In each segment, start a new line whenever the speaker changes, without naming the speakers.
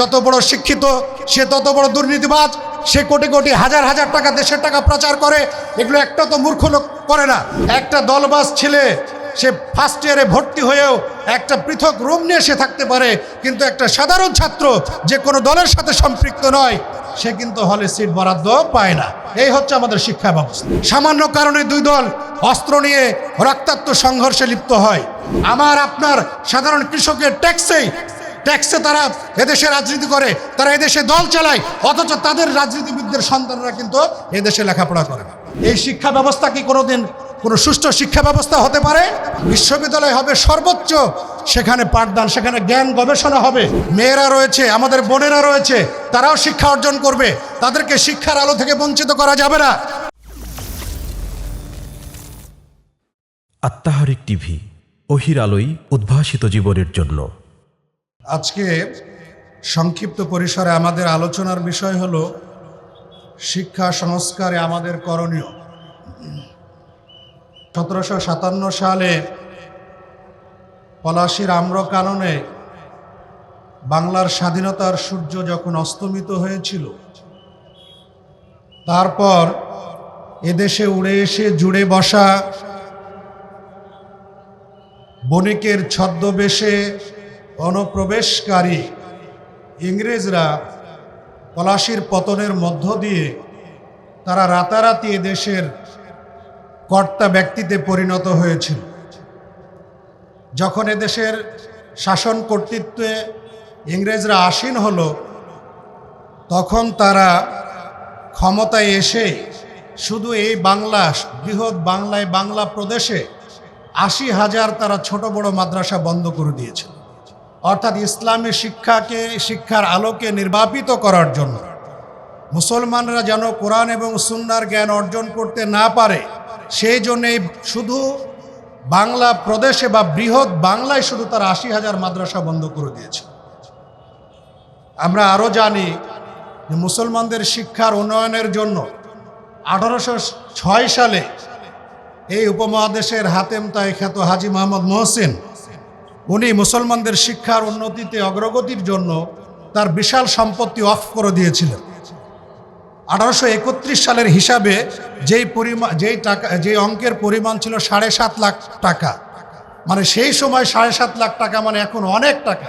যত বড় শিক্ষিত, সে তত বড় দুর্নীতিবাজ, সে কোটি কোটি, হাজার হাজার টাকা দেশের টাকা প্রচার করে, এগুলো একটা তো মূর্খ লোক করে না। একটা দলবাজ ছেলে, সে ফার্স্ট ইয়ারে ভর্তি হয়েও একটা পৃথক রুম নিয়ে সে থাকতে পারে, কিন্তু একটা সাধারণ ছাত্র যে কোনো দলের সাথে সম্পৃক্ত নয়, সে কিন্তু হলে সিট বরাদ্দ পায় না। এই হচ্ছে আমাদের শিক্ষা ব্যবস্থা। সামান্য কারণে দুই দল অস্ত্র নিয়ে রক্তাক্ত সংঘর্ষে লিপ্ত হয়। আমার, আপনার সাধারণ কৃষকের ট্যাক্সেই ট্যাক্সে তারা এদেশে রাজনীতি করে, তারা এদেশে দল চালায়, অথচ তাদের রাজনীতিবিদদের সন্তানরা কিন্তু এদেশে লেখাপড়া করে না। এই শিক্ষা ব্যবস্থা কি কোনোদিন কোনো সুষ্ঠু শিক্ষা ব্যবস্থা হতে পারে? বিশ্ববিদ্যালয় হবে সর্বোচ্চ, সেখানে পাঠদান, সেখানে জ্ঞান গবেষণা হবে। মেয়েরা রয়েছে, আমাদের বোনেরা রয়েছে, তারাও শিক্ষা অর্জন করবে। তাদেরকে শিক্ষার আলো থেকে বঞ্চিত করা যাবে না।
আত্মাহারিক টিভি অহির আলোই উদ্ভাসিত জীবনের জন্য।
আজকে সংক্ষিপ্ত পরিসরে আমাদের আলোচনার বিষয় হল শিক্ষা সংস্কারে আমাদের করণীয়। সতেরোশো সাতান্ন সালে পলাশির আম্রকাননে বাংলার স্বাধীনতার সূর্য যখন অস্তমিত হয়েছিল, তারপর এদেশে উড়ে এসে জুড়ে বসা বণিকের ছদ্মবেশে অনুপ্রবেশকারী ইংরেজরা পলাশির পতনের মধ্য দিয়ে তারা রাতারাতি এদেশের কর্তা ব্যক্তিতে পরিণত হয়েছিল। যখন এদেশের শাসন কর্তৃত্বে ইংরেজরা আসীন হলো, তখন তারা ক্ষমতায় এসে শুধু এই বাংলা, বৃহৎ বাংলায় বাংলা প্রদেশে আশি হাজার তারা ছোট বড় মাদ্রাসা বন্ধ করে দিয়েছিল। অর্থাৎ ইসলামী শিক্ষাকে, শিক্ষার আলোকে নির্বাপিত করার জন্য। মুসলমানরা যেন কোরআন এবং সুন্নার জ্ঞান অর্জন করতে না পারে, সেই জন্যেই শুধু বাংলা প্রদেশে বা বৃহৎ বাংলায় শুধু তার আশি হাজার মাদ্রাসা বন্ধ করে দিয়েছে। আমরা আরও জানি যে মুসলমানদের শিক্ষার উন্নয়নের জন্য আঠারোশো ছয় সালে এই উপমহাদেশের হাতেম তাই খ্যাত হাজি মোহাম্মদ মহসিন উনি মুসলমানদের শিক্ষার উন্নতিতে অগ্রগতির জন্য তার বিশাল সম্পত্তি অফ করে দিয়েছিলেন। আঠারোশো একত্রিশ সালের হিসাবে যেই পরিমাণ যেই টাকা, যেই অঙ্কের পরিমাণ ছিল সাড়ে সাত লাখ টাকা। মানে সেই সময় সাড়ে সাত লাখ টাকা মানে এখন অনেক টাকা।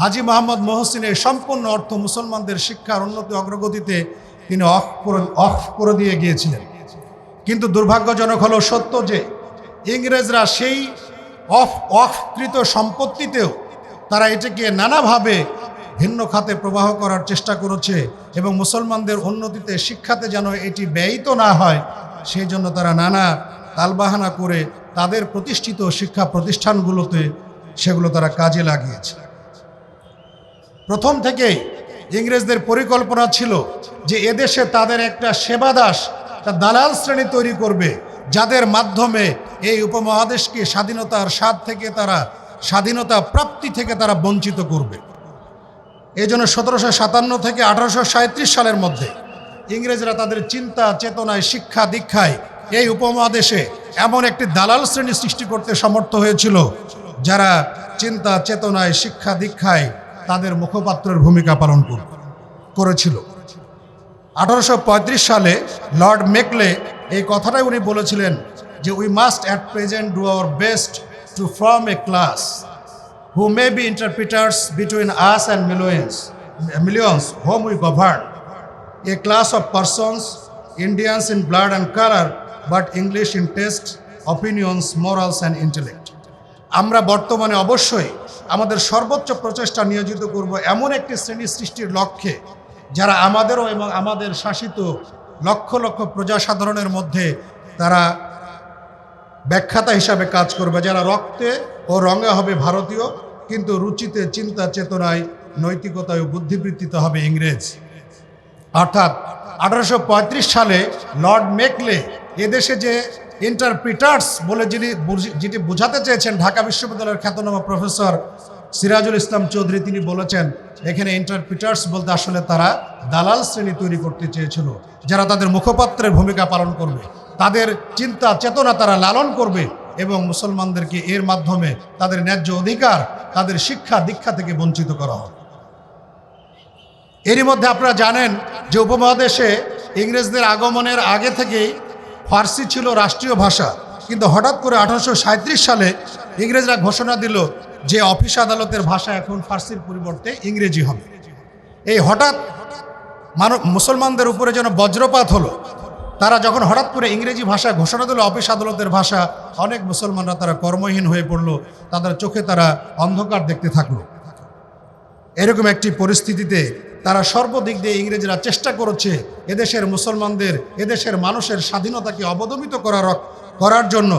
হাজি মোহাম্মদ মহসিনের সম্পূর্ণ অর্থ মুসলমানদের শিক্ষার উন্নতি, অগ্রগতিতে তিনি অফ করে অফ করে দিয়ে গিয়েছিলেন। কিন্তু দুর্ভাগ্যজনক হলো সত্য যে ইংরেজরা সেই অফ অফকৃত সম্পত্তিতেও তারা এটাকে নানাভাবে ভিন্ন খাতে প্রবাহ করার চেষ্টা করেছে এবং মুসলমানদের উন্নতিতে, শিক্ষাতে যেন এটি ব্যয়িত না হয়, সেই জন্য তারা নানা তালবাহানা করে তাদের প্রতিষ্ঠিত শিক্ষা প্রতিষ্ঠানগুলোতে সেগুলো তারা কাজে লাগিয়েছে। প্রথম থেকেই ইংরেজদের পরিকল্পনা ছিল যে এদেশে তাদের একটা সেবাদাস, একটা দালাল শ্রেণি তৈরি করবে। যাদের মাধ্যমে এই উপমহাদেশকে স্বাধীনতার স্বাদ থেকে তারা, স্বাধীনতা প্রাপ্তি থেকে তারা বঞ্চিত করবে। এই জন্য সতেরোশো সাতান্ন থেকে আঠারোশো সালের মধ্যে ইংরেজরা তাদের চিন্তা, চেতনায়, শিক্ষা, দীক্ষায় এই উপমহাদেশে এমন একটি দালাল শ্রেণি সৃষ্টি করতে সমর্থ হয়েছিল, যারা চিন্তা, চেতনায়, শিক্ষা, দীক্ষায় তাদের মুখপাত্রের ভূমিকা পালন কর- করেছিল। আঠারোশো পঁয়ত্রিশ সালে লর্ড মেকলে এই কথাটাই উনি বলেছিলেন যে we must at present do our best to form a class who may be interpreters between us and millions millions whom we govern a class of persons Indians in blood and colour but English in taste opinions morals and intellect আমরা বর্তমানে অবশ্যই আমাদের সর্বোচ্চ প্রচেষ্টা নিয়োজিত করব এমন একটি শ্রেণি সৃষ্টির লক্ষ্যে যারা আমাদেরও এবং আমাদের শাসিত লক্ষ লক্ষ প্রজাসাধারণের মধ্যে তারা ব্যাখ্যাতা হিসাবে কাজ করবে। যারা রক্তে ও রঙে হবে ভারতীয়, কিন্তু রুচিতে, চিন্তা, চেতনায়, নৈতিকতায় ও বুদ্ধিবৃত্তিতে হবে ইংরেজ। অর্থাৎ আঠারোশো পঁয়ত্রিশ সালে লর্ড মেকলে এদেশে যে ইন্টারপ্রিটার্স বলে যিনি যেটি বোঝাতে চেয়েছেন ঢাকা বিশ্ববিদ্যালয়ের খ্যাতনামা প্রফেসর সিরাজুল ইসলাম চৌধুরী তিনি বলেছেন, এখানে ইন্টারপ্রিটার্স বলতে আসলে তারা দালাল শ্রেণি তৈরি করতে চেয়েছিল, যারা তাদের মুখপাত্রের ভূমিকা পালন করবে। তাদের চিন্তা, চেতনা তারা লালন করবে এবং মুসলমানদেরকে এর মাধ্যমে তাদের ন্যায্য অধিকার, তাদের শিক্ষা, দীক্ষা থেকে বঞ্চিত করা হবে এরই মধ্যে আপনারা জানেন যে উপমহাদেশে ইংরেজদের আগমনের আগে থেকেই ফার্সি ছিল রাষ্ট্রীয় ভাষা, কিন্তু হঠাৎ করে আঠারোশো সাঁইত্রিশ সালে ইংরেজরা ঘোষণা দিল যে অফিস আদালতের ভাষা এখন ফার্সির পরিবর্তে ইংরেজি হবে। এই হঠাৎ মানব মুসলমানদের উপরে যেন বজ্রপাত হলো, তারা যখন হঠাৎ করে ইংরেজি ভাষা ঘোষণা দিল, অফিস আদালতের ভাষা, অনেক মুসলমানরা তারা কর্মহীন হয়ে পড়ল, তাদের চোখে তারা অন্ধকার দেখতে থাকল। এরকম একটি পরিস্থিতিতে তারা সর্বদিক দিয়ে ইংরেজরা চেষ্টা করেছে এদেশের মুসলমানদের, এদেশের মানুষের স্বাধীনতাকে অবদমিত করার করার জন্য।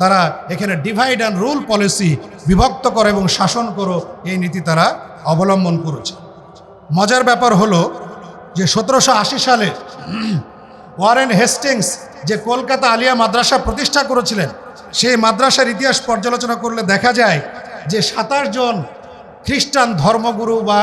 তারা এখানে ডিভাইড অ্যান্ড রুল পলিসি বিভক্ত করো এবং শাসন করো, এই নীতি তারা অবলম্বন করেছে। মজার ব্যাপার হলো যে সতেরোশো আশি সালে ওয়ারেন হেস্টিংস যে কলকাতা আলিয়া মাদ্রাসা প্রতিষ্ঠা করেছিলেন, সেই মাদ্রাসার ইতিহাস পর্যালোচনা করলে দেখা যায় যে সাতাশ জন খ্রিস্টান ধর্মগুরু বা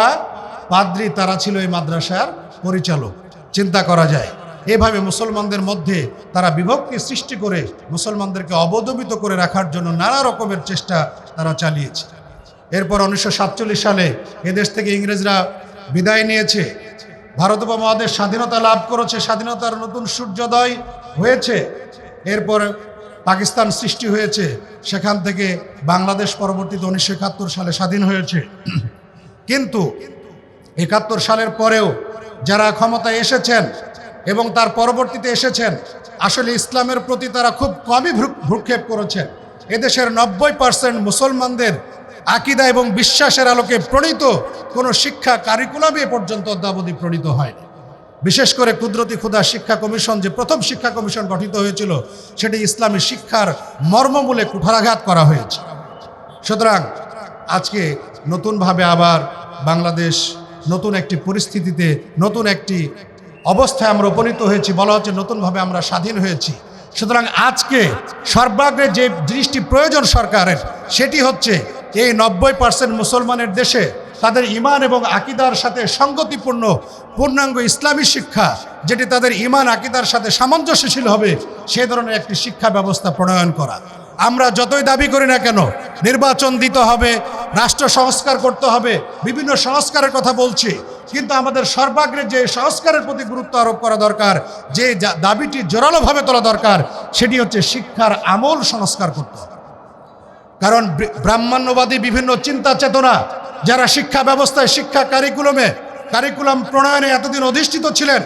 পাদ্রি তারা ছিল এই মাদ্রাসার পরিচালক। চিন্তা করা যায় এভাবে মুসলমানদের মধ্যে তারা বিভক্তি সৃষ্টি করে মুসলমানদেরকে অবদমিত করে রাখার জন্য নানা রকমের চেষ্টা তারা চালিয়েছে। এরপর উনিশশো সাতচল্লিশ সালে এদেশ থেকে ইংরেজরা বিদায় নিয়েছে। ভারত উপমহাদেশ স্বাধীনতা লাভ করেছে, স্বাধীনতার নতুন সূর্যোদয় হয়েছে। এরপর পাকিস্তান সৃষ্টি হয়েছে, সেখান থেকে বাংলাদেশ পরবর্তীতে উনিশশো একাত্তর সালে স্বাধীন হয়েছে। কিন্তু একাত্তর সালের পরেও যারা ক্ষমতায় এসেছেন এবং তার পরবর্তীতে এসেছেন। আসলে ইসলামের প্রতি তারা খুব কমই ভ্রু- ভ্রুক্ষেপ করেছেন। এদেশের নব্বই পার্সেন্ট মুসলমানদের আকিদা এবং বিশ্বাসের আলোকে প্রণীত কোনো শিক্ষা কারিকুলামে এ পর্যন্ত অদ্যাবধি প্রণীত হয়নি। বিশেষ করে কুদরতি ক্ষুদা শিক্ষা কমিশন, যে প্রথম শিক্ষা কমিশন গঠিত হয়েছিল, সেটি ইসলামী শিক্ষার মর্মমূলে কুঠারাঘাত করা হয়েছে। সুতরাং আজকে নতুনভাবে আবার বাংলাদেশ নতুন একটি পরিস্থিতিতে, নতুন একটি অবস্থায় আমরা উপনীত হয়েছি, বলা হচ্ছে নতুনভাবে আমরা স্বাধীন হয়েছি। সুতরাং আজকে সর্বাগ্রে যে দৃষ্টি প্রয়োজন সরকারের, সেটি হচ্ছে এই নব্বই পার্সেন্ট মুসলমানের দেশে তাদের ইমান এবং আকিদার সাথে সঙ্গতিপূর্ণ, পূর্ণাঙ্গ ইসলামী শিক্ষা, যেটি তাদের ইমান আকিদার সাথে সামঞ্জস্যশীল হবে, সে ধরনের একটি শিক্ষা ব্যবস্থা প্রণয়ন করা। আমরা যতই দাবি করি না কেন, নির্বাচন দিতে হবে, রাষ্ট্র সংস্কার করতে হবে, বিভিন্ন সংস্কারের কথা বলছি। কিন্তু আমাদের সর্বাগ্রে যে সংস্কারের প্রতি গুরুত্ব আরোপ করা দরকার, যে দাবিটি জোরালোভাবে তোলা দরকার, সেটি হচ্ছে শিক্ষার আমল সংস্কার করতে হবে। কারণ ব্র- ব্রাহ্মণ্যবাদী বিভিন্ন চিন্তা চেতনা, যারা শিক্ষা ব্যবস্থায়, শিক্ষা কারিকুলামে, কারিকুলাম প্রণয়নে এতদিন অধিষ্ঠিত ছিলেন,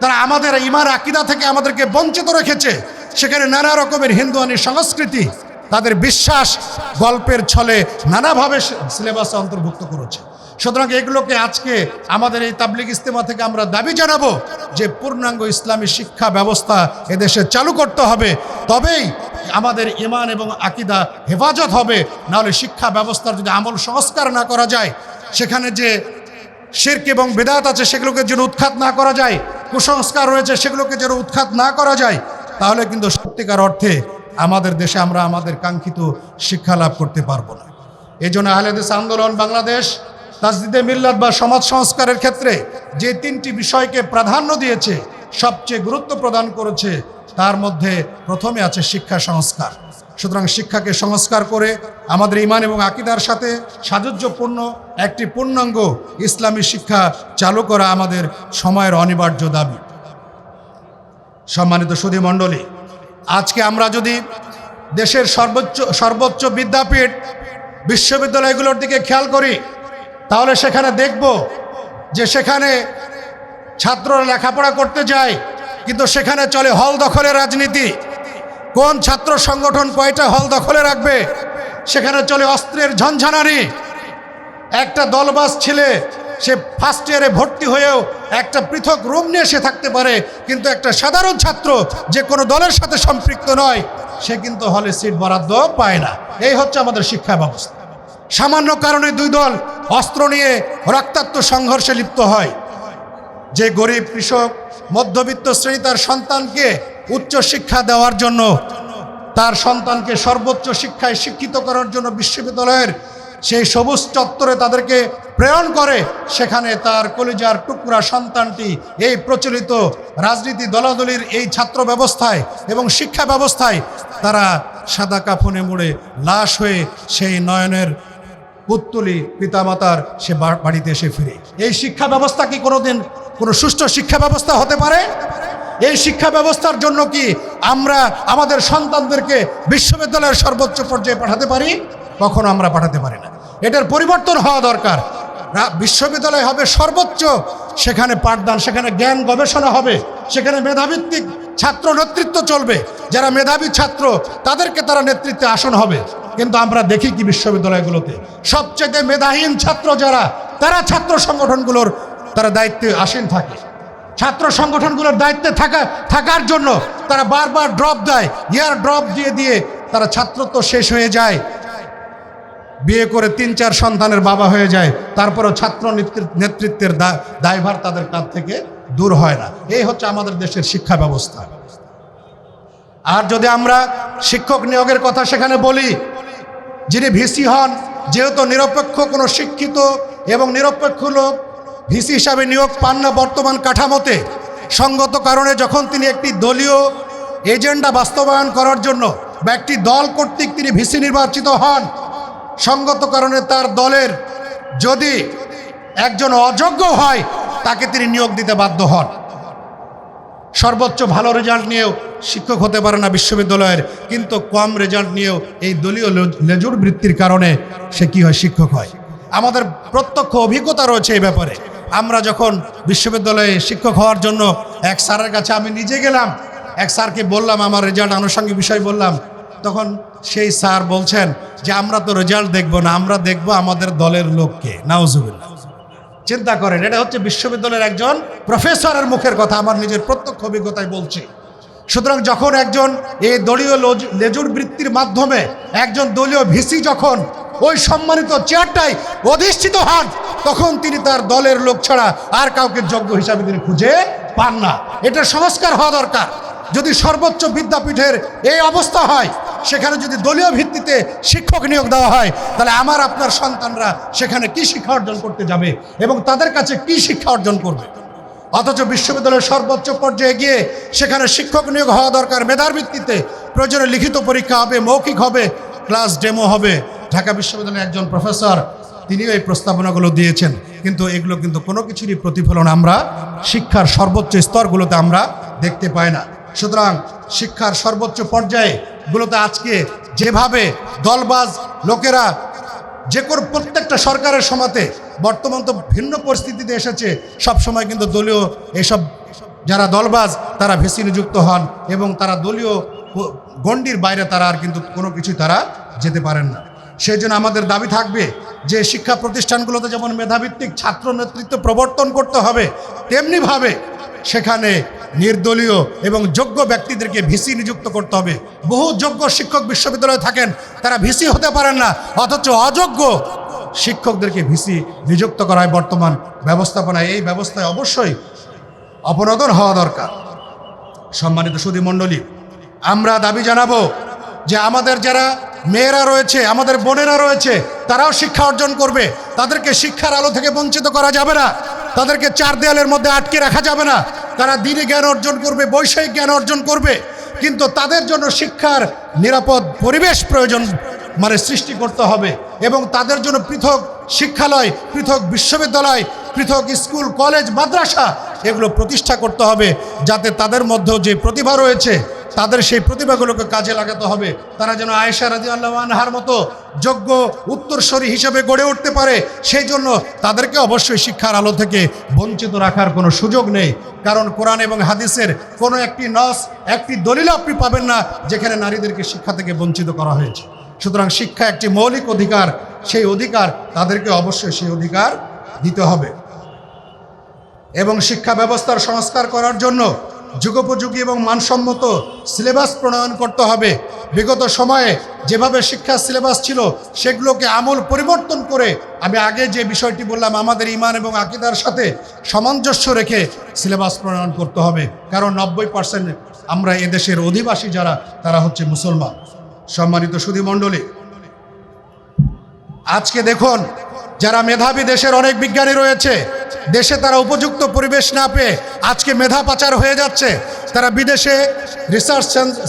তারা আমাদের ইমার আকিদা থেকে আমাদেরকে বঞ্চিত রেখেছে। সেখানে নানা রকমের হিন্দুয়ানি সংস্কৃতি, তাদের বিশ্বাস গল্পের ছলে নানাভাবে সিলেবাসে অন্তর্ভুক্ত করেছে। সুতরাং এগুলোকে আজকে আমাদের এই তাবলিগ ইস্তেমা থেকে আমরা দাবি জানাব যে পূর্ণাঙ্গ ইসলামী শিক্ষা ব্যবস্থা এদেশে চালু করতে হবে। তবেই আমাদের ইমান এবং আকিদা হেফাজত হবে। নাহলে শিক্ষা ব্যবস্থার যদি আমল সংস্কার না করা যায়, সেখানে যে শির্ক এবং বেদাত আছে সেগুলোকে যেন উৎখাত না করা যায়, কুসংস্কার রয়েছে সেগুলোকে যেন উৎখাত না করা যায়, তাহলে কিন্তু সত্যিকার অর্থে আমাদের দেশে আমরা আমাদের কাঙ্ক্ষিত শিক্ষা লাভ করতে পারব না। এই জন্য আহলেদেশ আন্দোলন, বাংলাদেশ তাজদিদে মিল্লাত বা সমাজ সংস্কারের ক্ষেত্রে যে তিনটি বিষয়কে প্রাধান্য দিয়েছে, সবচেয়ে গুরুত্ব প্রদান করেছে, তার মধ্যে প্রথমে আছে শিক্ষা সংস্কার। সুতরাং শিক্ষাকে সংস্কার করে আমাদের ইমান এবং আকিদার সাথে সাযুজ্যপূর্ণ একটি পূর্ণাঙ্গ ইসলামী শিক্ষা চালু করা আমাদের সময়ের অনিবার্য দাবি। সম্মানিত সুধী মণ্ডলী আজকে আমরা যদি দেশের সর্বোচ্চ সর্বোচ্চ বিদ্যাপীঠ বিশ্ববিদ্যালয়গুলোর দিকে খেয়াল করি তাহলে সেখানে দেখব যে সেখানে ছাত্ররা লেখাপড়া করতে যায়, কিন্তু সেখানে চলে হল দখলের রাজনীতি। কোন ছাত্র সংগঠন কয়টা হল দখলে রাখবে? সেখানে চলে অস্ত্রের ঝঞ্ঝানানি একটা দলবাস ছেলে, সে ফার্স্ট ইয়ারে ভর্তি হয়েও একটা পৃথক রুম নিয়ে সে থাকতে পারে, কিন্তু একটা সাধারণ ছাত্র যে কোনো দলের সাথে সম্পৃক্ত নয়, সে কিন্তু হলে সিট বরাদ্দ পায় না। এই হচ্ছে আমাদের শিক্ষা ব্যবস্থা। সামান্য কারণে দুই দল অস্ত্র নিয়ে রক্তাক্ত সংঘর্ষে লিপ্ত হয়। যে গরিব কৃষক, মধ্যবিত্ত শ্রেণি তার সন্তানকে উচ্চ শিক্ষা দেওয়ার জন্য, তার সন্তানকে সর্বোচ্চ শিক্ষায় শিক্ষিত করার জন্য বিশ্ববিদ্যালয়ের সেই সবুজ চত্বরে তাদেরকে প্রেরণ করে, সেখানে তার কলিজার টুকরা সন্তানটি এই প্রচলিত রাজনীতি দলাদলির এই ছাত্র ব্যবস্থায় এবং শিক্ষা ব্যবস্থায় তারা সাদা কাফনে মুড়ে লাশ হয়ে সেই নয়নের পুত্তলি পিতামাতার সে বাড়িতে এসে ফিরে। এই শিক্ষা ব্যবস্থা কি কোনোদিন কোনো সুষ্ঠু শিক্ষা ব্যবস্থা হতে পারে? এই শিক্ষা ব্যবস্থার জন্য কি আমরা আমাদের সন্তানদেরকে বিশ্ববিদ্যালয়ের সর্বোচ্চ পর্যায়ে পাঠাতে পারি? কখনো আমরা পাঠাতে পারি না। এটার পরিবর্তন হওয়া দরকার। বিশ্ববিদ্যালয় হবে সর্বোচ্চ, সেখানে পাঠদান, সেখানে জ্ঞান গবেষণা হবে, সেখানে মেধাভিত্তিক ছাত্র নেতৃত্ব চলবে। যারা মেধাবী ছাত্র, তাদেরকে তারা নেতৃত্বে আসন হবে। কিন্তু আমরা দেখি কি বিশ্ববিদ্যালয়গুলোতে। সবচেয়ে মেধাহীন ছাত্র যারা, তারা ছাত্র সংগঠনগুলোর, তারা দায়িত্বে আসীন থাকে। ছাত্র সংগঠনগুলোর দায়িত্বে থাকা, থাকার জন্য তারা বারবার ড্রপ দেয়। ইয়ার ড্রপ দিয়ে দিয়ে তারা ছাত্রত্ব শেষ হয়ে যায়। বিয়ে করে তিন, চার সন্তানের বাবা হয়ে যায়। তারপরেও ছাত্র নেতৃত্বের দায়ভার তাদের কাছ থেকে দূর হয় না। এই হচ্ছে আমাদের দেশের শিক্ষা ব্যবস্থা। আর যদি আমরা শিক্ষক নিয়োগের কথা সেখানে বলি, যিনি ভিসি হন, যেহেতু নিরপেক্ষ কোনো শিক্ষিত এবং নিরপেক্ষ লোক ভিসি হিসাবে নিয়োগ পান না বর্তমান কাঠামোতে, সঙ্গত কারণে যখন তিনি একটি দলীয় এজেন্ডা বাস্তবায়ন করার জন্য বা একটি দল কর্তৃক তিনি ভিসি নির্বাচিত হন, সঙ্গত কারণে তার দলের যদি একজন অযোগ্য হয় তাকে তিনি নিয়োগ দিতে বাধ্য হন। সর্বোচ্চ ভালো রেজাল্ট নিয়েও শিক্ষক হতে পারে না বিশ্ববিদ্যালয়ের, কিন্তু কম রেজাল্ট নিয়েও এই দলীয় লেজুর বৃত্তির কারণে সে কি হয়? শিক্ষক হয়। আমাদের প্রত্যক্ষ অভিজ্ঞতা রয়েছে এই ব্যাপারে। আমরা যখন বিশ্ববিদ্যালয়ে শিক্ষক হওয়ার জন্য এক স্যারের কাছে আমি নিজে গেলাম, এক স্যারকে বললাম, আমার রেজাল্ট আনুষঙ্গিক বিষয় বললাম, তখন সেই স্যার বলছেন যে, আমরা তো রেজাল্ট দেখব না, আমরা দেখব আমাদের দলের লোককে। নাউজুবিল্লাহ। চিন্তা করেন, এটা হচ্ছে বিশ্ববিদ্যালয়ের একজন প্রফেসরের মুখের কথা, আমার নিজের প্রত্যক্ষ অভিজ্ঞতায় বলছি। সুতরাং যখন একজন এই দলীয় লেজুর বৃত্তির মাধ্যমে একজন দলীয় ভিসি যখন ওই সম্মানিত চেয়ারটাই অধিষ্ঠিত হন, তখন তিনি তার দলের লোক ছাড়া আর কাউকে যোগ্য হিসাবে তিনি খুঁজে পান না। এটা সংস্কার হওয়া দরকার। যদি সর্বোচ্চ বিদ্যাপীঠের এই অবস্থা হয় সেখানে যদি দলীয় ভিত্তিতে শিক্ষক নিয়োগ দেওয়া হয়, তাহলে আমার, আপনার সন্তানরা সেখানে কি শিক্ষা অর্জন করতে যাবে এবং তাদের কাছে কি শিক্ষা অর্জন করবে? অথচ বিশ্ববিদ্যালয়ের সর্বোচ্চ পর্যায়ে গিয়ে সেখানে শিক্ষক নিয়োগ হওয়া দরকার। মেধার ভিত্তিতে প্রয়োজনে লিখিত পরীক্ষা হবে, মৌখিক হবে, ক্লাস ডেমো হবে। ঢাকা বিশ্ববিদ্যালয়ের একজন প্রফেসর, তিনিও এই প্রস্তাবনাগুলো দিয়েছেন। কিন্তু এগুলো কিন্তু কোনো কিছুরই প্রতিফলন আমরা, শিক্ষার সর্বোচ্চ স্তরগুলোতে আমরা দেখতে পাই না। সুতরাং শিক্ষার সর্বোচ্চ পর্যায়ে গুলোতে আজকে যেভাবে দলবাজ লোকেরা যে কোনো প্রত্যেকটা সরকারের সমাতে বর্তমান তো ভিন্ন পরিস্থিতিতে এসেছে, সব সময় কিন্তু দলীয় এসব যারা দলবাজ তারা ভেসি নিযুক্ত হন এবং তারা দলীয় গণ্ডির বাইরে তারা আর কিন্তু কোনো কিছুই তারা যেতে পারেন না। সেই জন্য আমাদের দাবি থাকবে যে শিক্ষা প্রতিষ্ঠানগুলোতে যেমন মেধাভিত্তিক ছাত্র নেতৃত্ব প্রবর্তন করতে হবে, তেমনিভাবে সেখানে নির্দলীয় এবং যোগ্য ব্যক্তিদেরকে ভিসি নিযুক্ত করতে হবে। বহু যোগ্য শিক্ষক বিশ্ববিদ্যালয়ে থাকেন, তারা ভিসি হতে পারেন না, অথচ অযোগ্য শিক্ষকদেরকে ভিসি নিযুক্ত করা হয় বর্তমান ব্যবস্থাপনায়। এই ব্যবস্থায় অবশ্যই অপনোদন হওয়া দরকার। সম্মানিত সুদী মণ্ডলী আমরা দাবি জানাব যে আমাদের যারা মেয়েরা রয়েছে, আমাদের বোনেরা রয়েছে, তারাও শিক্ষা অর্জন করবে। তাদেরকে শিক্ষার আলো থেকে বঞ্চিত করা যাবে না। তাদেরকে চার দেয়ালের মধ্যে আটকে রাখা যাবে না। তারা দিনে জ্ঞান অর্জন করবে বৈষয়িক জ্ঞান অর্জন করবে। কিন্তু তাদের জন্য শিক্ষার নিরাপদ পরিবেশ প্রয়োজন মানে সৃষ্টি করতে হবে এবং তাদের জন্য পৃথক শিক্ষালয়, পৃথক বিশ্ববিদ্যালয়, পৃথক স্কুল, কলেজ, মাদ্রাসা এগুলো প্রতিষ্ঠা করতে হবে যাতে তাদের মধ্যেও যে প্রতিভা রয়েছে তাদের সেই প্রতিভাগুলোকে কাজে লাগাতে হবে। তারা যেন আয়েশা রাজি আল্লাহ আনহার মতো যোগ্য উত্তরস্বরী হিসেবে গড়ে উঠতে পারে, সেই জন্য তাদেরকে অবশ্যই শিক্ষার আলো থেকে বঞ্চিত রাখার কোনো সুযোগ নেই। কারণ কোরআন এবং হাদিসের কোনো একটি নস, একটি দলিল আপনি পাবেন না, যেখানে নারীদেরকে শিক্ষা থেকে বঞ্চিত করা হয়েছে। সুতরাং শিক্ষা একটি মৌলিক অধিকার, সেই অধিকার তাদেরকে অবশ্যই সেই অধিকার দিতে হবে। এবং শিক্ষা ব্যবস্থার সংস্কার করার জন্য যুগোপযোগী এবং মানসম্মত সিলেবাস প্রণয়ন করতে হবে। বিগত সময়ে যেভাবে শিক্ষা সিলেবাস ছিল, সেগুলোকে আমূল পরিবর্তন করে আমি আগে যে বিষয়টি বললাম, আমাদের ইমান এবং আকিদার সাথে সামঞ্জস্য রেখে সিলেবাস প্রণয়ন করতে হবে। কারণ নব্বই পার্সেন্ট আমরা এদেশের অধিবাসী যারা, তারা হচ্ছে মুসলমান। সম্মানিত সুধী মণ্ডলী আজকে দেখুন, যারা মেধাবী দেশের অনেক বিজ্ঞানী রয়েছে দেশে তারা উপযুক্ত পরিবেশ না পেয়ে আজকে মেধা পাচার হয়ে যাচ্ছে। তারা বিদেশে রিসার্চ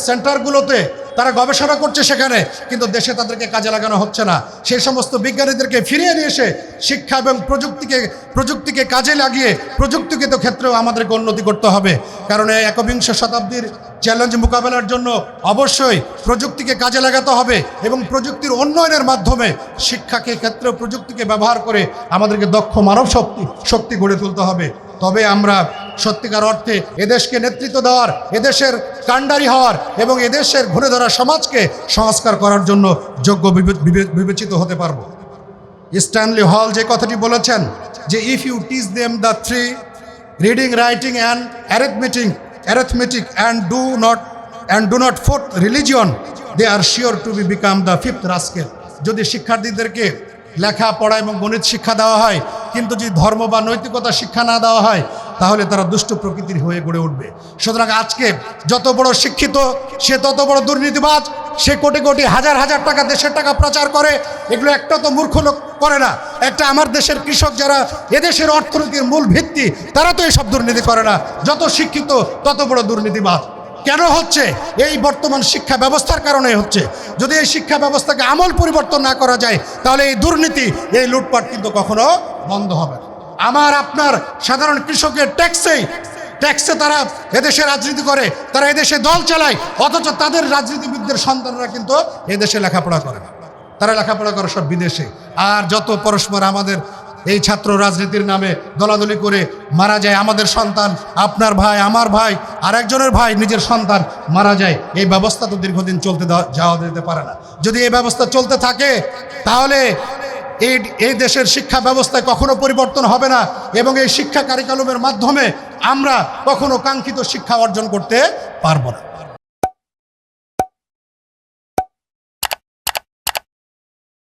সেন্টারগুলোতে তারা গবেষণা করছে সেখানে, কিন্তু দেশে তাদেরকে কাজে লাগানো হচ্ছে না। সেই সমস্ত বিজ্ঞানীদেরকে ফিরিয়ে নিয়ে এসে শিক্ষা এবং প্রযুক্তিকে প্রযুক্তিকে কাজে লাগিয়ে প্রযুক্তিগত ক্ষেত্রেও আমাদেরকে উন্নতি করতে হবে। কারণ একবিংশ শতাব্দীর চ্যালেঞ্জ মোকাবেলার জন্য অবশ্যই প্রযুক্তিকে কাজে লাগাতে হবে এবং প্রযুক্তির উন্নয়নের মাধ্যমে শিক্ষাকে ক্ষেত্রে প্রযুক্তিকে ব্যবহার করে আমাদেরকে দক্ষ মানব শক্তি শক্তি গড়ে তুলতে হবে। তবে আমরা সত্যিকার অর্থে এদেশকে নেতৃত্ব দেওয়ার, এদেশের কাণ্ডারি হওয়ার এবং এদেশের ঘুরে ধরা সমাজকে সংস্কার করার জন্য যোগ্য বিবে- বিবে- বিবেচিত হতে পারব। স্ট্যানলি হল যে কথাটি বলেছেন যে if you teach them the three reading writing and arithmetic arithmetic and do not and do not fourth religion they are sure to be become the fifth rascal যদি শিক্ষার্থীদেরকে লেখাপড়া এবং গণিত শিক্ষা দেওয়া হয়, কিন্তু যদি ধর্ম বা নৈতিকতা শিক্ষা না দেওয়া হয়, তাহলে তারা দুষ্ট প্রকৃতির হয়ে গড়ে উঠবে। সুতরাং আজকে যত বড় শিক্ষিত, সে তত বড় দুর্নীতিবাজ সে কোটি কোটি, হাজার হাজার টাকা দেশের টাকা প্রচার করে। এগুলো একটা তো মূর্খ লোক করে না। একটা আমার দেশের কৃষক যারা, এদেশের অর্থনীতির মূল ভিত্তি, তারা তো এইসব দুর্নীতি করে না। যত শিক্ষিত, তত বড় দুর্নীতিবাজ কেন হচ্ছে? এই বর্তমান শিক্ষা ব্যবস্থার কারণে হচ্ছে। যদি এই শিক্ষা ব্যবস্থাকে আমল পরিবর্তন না করা যায়, তাহলে এই দুর্নীতি, এই লুটপাট কিন্তু কখনো বন্ধ হবে আমার, আপনার সাধারণ কৃষকের ট্যাক্সেই ট্যাক্সে তারা এদেশে রাজনীতি করে, তারা এদেশে দল চালায়, অথচ তাদের রাজনীতিবিদদের সন্তানরা কিন্তু এদেশে লেখাপড়া করে না। তারা লেখাপড়া করে সব বিদেশে। আর যত পরস্পর আমাদের এই ছাত্র রাজনীতির নামে দলাদলি করে মারা যায়, আমাদের সন্তান, আপনার ভাই, আমার ভাই আর একজনের ভাই, নিজের সন্তান মারা যায়, এই ব্যবস্থা তো দীর্ঘদিন চলতে যাওয়া যেতে পারে না। যদি এই ব্যবস্থা চলতে থাকে, তাহলে এই এই দেশের শিক্ষা ব্যবস্থায় কখনো পরিবর্তন হবে না এবং এই শিক্ষা কারিকালমের মাধ্যমে আমরা কখনো কাঙ্ক্ষিত শিক্ষা অর্জন করতে পারব না।